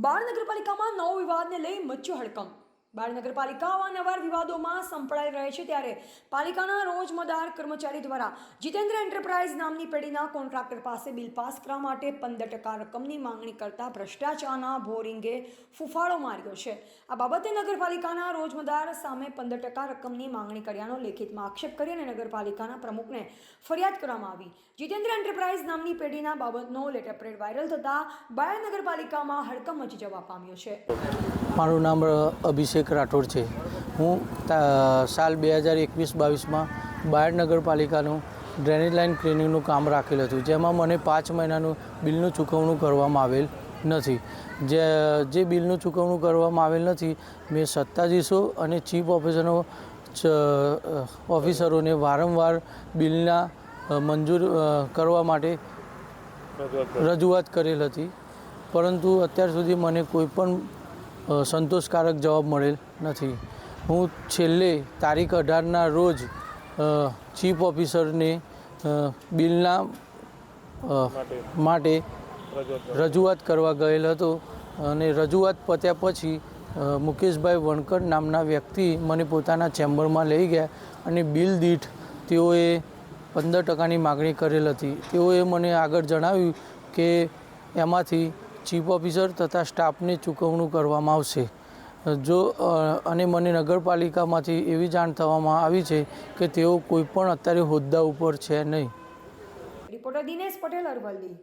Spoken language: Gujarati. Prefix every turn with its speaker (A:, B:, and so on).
A: બાળ નગરપાલિકામાં નવો વિવાદને લઈ મચ્યો હડકંપ. બાળ નગરપાલિકા અવારનવાર વિવાદોમાં સંપડાઈ રહે છે ત્યારે પાલિકાના રોજમદાર કર્મચારી દ્વારા જીતેન્દ્ર એન્ટરપ્રાઇઝ નામની પેઢીના કોન્ટ્રાક્ટર પાસે બિલ પાસ કરવા માટે પંદર ટકા રકમની માંગણી કરતા ભ્રષ્ટાચારના બોરિંગે ફૂફાળો માર્યો છે. આ બાબતે નગરપાલિકાના રોજમદાર સામે પંદર ટકા રકમની માંગણી કર્યાનો લેખિતમાં આક્ષેપ કરી અને નગરપાલિકાના પ્રમુખને ફરિયાદ કરવામાં આવી. જીતેન્દ્ર એન્ટરપ્રાઇઝ નામની પેઢીના બાબતનો લેટરપ્રેડ વાયરલ થતાં બાળ નગરપાલિકામાં હડકમ મચી જવા પામ્યો છે.
B: મારું નામ અભિષેક રાઠોડ છે. હું તા- સાલ બે હજાર એકવીસ બાવીસમાં બાયડ નગરપાલિકાનું ડ્રેનેજ લાઇન ક્લિનિંગનું કામ રાખેલ હતું જેમાં મને પાંચ મહિનાનું બિલનું ચૂકવણું કરવામાં આવેલ નથી. જે જે બિલનું ચૂકવણું કરવામાં આવેલ નથી મેં સત્તાધીશો અને ચીફ ઓફિસરો ચ- ઓફિસરોને વારંવાર બિલના મંજૂર કરવા માટે રજૂઆત કરેલ હતી. પરંતુ અત્યાર સુધી મને કોઈ પણ સંતોષકારક જવાબ મળેલ નથી. હું છેલ્લે તારીખ અઢારના રોજ ચીફ ઓફિસરને બિલના માટે રજૂઆત કરવા ગયેલ હતો અને રજૂઆત પત્યા પછી મુકેશભાઈ વણકર નામના વ્યક્તિ મને પોતાના ચેમ્બરમાં લઈ ગયા અને બિલ દીઠ તેઓએ પંદર ટકાની માગણી કરેલ હતી. તેઓએ મને આગળ જણાવ્યું કે, એમાંથી ચીફ ઓફિસર તથા સ્ટાફને ચૂકવણું કરવામાં આવશે. જો અને મને નગરપાલિકામાંથી એવી જાણ થવામાં આવી છે કે તેઓ કોઈ પણ અત્યારે હોદ્દા ઉપર છે નહીં.
A: રિપોર્ટર દિનેશ પટેલ અરવલ્લી.